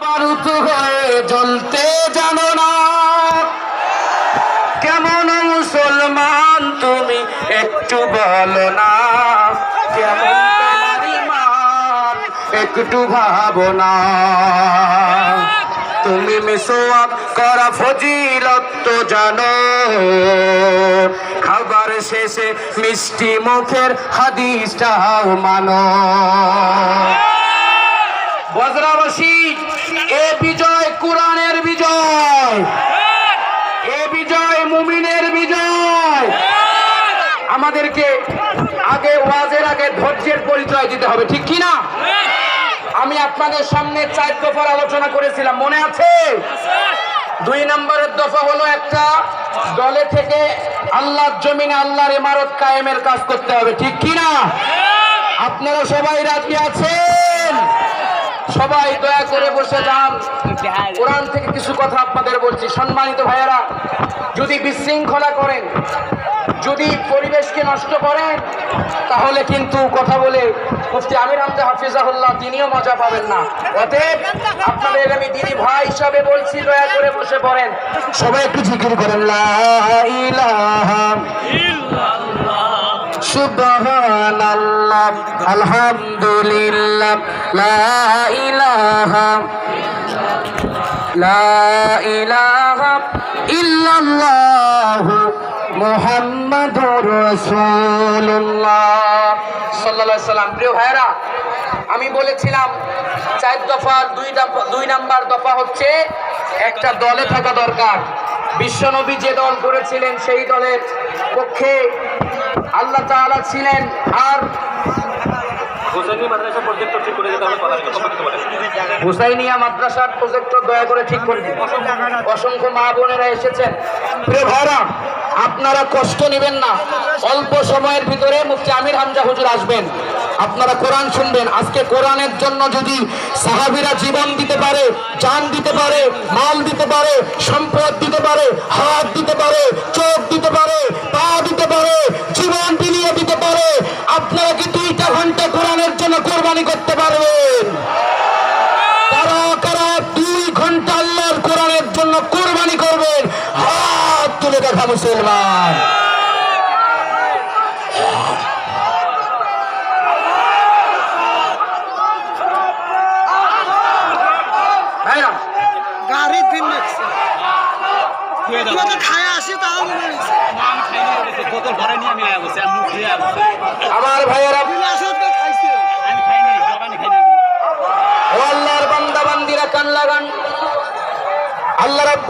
বারুত হয়ে জ্বলতে জানো না। কেমন মুসলমান তুমি একটু বলো না। কেমন একটু ভাবো না। তুমি মিসওয়াক করা ফজিলত জানো। খাবার শেষে মিষ্টি মুখের হাদিসটাও মানো। বজ্রাবাসী এ বিজয় কোরআনের বিজয়। এ বিজয় মুমিনের বিজয়। আমাদেরকে আগে ওয়াজের আগে ধৈর্যের পরিচয় দিতে হবে, ঠিক কি না আমি আপনাদের সামনে চার দফার আলোচনা করেছিলাম, মনে আছে? দুই নম্বরের দফা হলো একটা, দলে থেকে আল্লাহর জমিনে আল্লাহর ইমারত কায়েমের কাজ করতে হবে, ঠিক কি না আপনারা সবাই রাজি আছেন? সবাই দয়া করে বসে যান। কোরআন থেকে কিছু কথা আপনাদের বলছি। সম্মানিত ভাইয়েরা, যদি বিশৃঙ্খলা করেন, যদি পরিবেশকে নষ্ট করেন, তাহলে কিন্তু কথা বলে মুফতি আমির হামজা হাফিজাহুল্লাহ তিনিও মজা পাবেন না। অতএব আপনাদের আমি দিদি ভাই হিসাবে বলছি, দয়া করে বসে পড়েন। সবাই একটু জিকির করেন, লা ইলাহা আলহামদুলিল্লাহ, লা লা সাল্লাম। প্রিয় আমি বলেছিলাম, চার দফা, দুই দফা, দুই নাম্বার দফা হচ্ছে একটা দলে থাকা দরকার। বিশ্বনবী যে দল করেছিলেন, সেই দলের পক্ষে আল্লাহ তাআলা ছিলেন আর প্রজেক্ট হুসাইনিয়া মাদ্রাসার প্রজেক্টর দয়া করে ঠিক করে অসংখ্য মা বোনেরা এসেছেন। আপনারা কষ্ট নেবেন না। অল্প সময়ের ভিতরে মুফতি আমির হামজা হুজুর আসবেন। আপনারা কোরআন শুনবেন। আজকে কোরআনের জন্য যদি সাহাবিরা জীবন দিতে পারে, জান দিতে পারে, মাল দিতে পারে, সম্পদ দিতে পারে, হাত দিতে পারে চোখ দিতে পারে পা দিতে পারে জীবন বিলিয়ে দিতে পারে আপনারা কি দুইটা ঘণ্টা কোরআনের কোরবানি করতে পারবেন কারা কারা দুই ঘণ্টা আল্লাহর কোরআনের জন্য কোরবানি করবেন হাত তুলে দেখা মুসলমান। ভাইরা, গাড়ি আল্লাহ রাব্বুল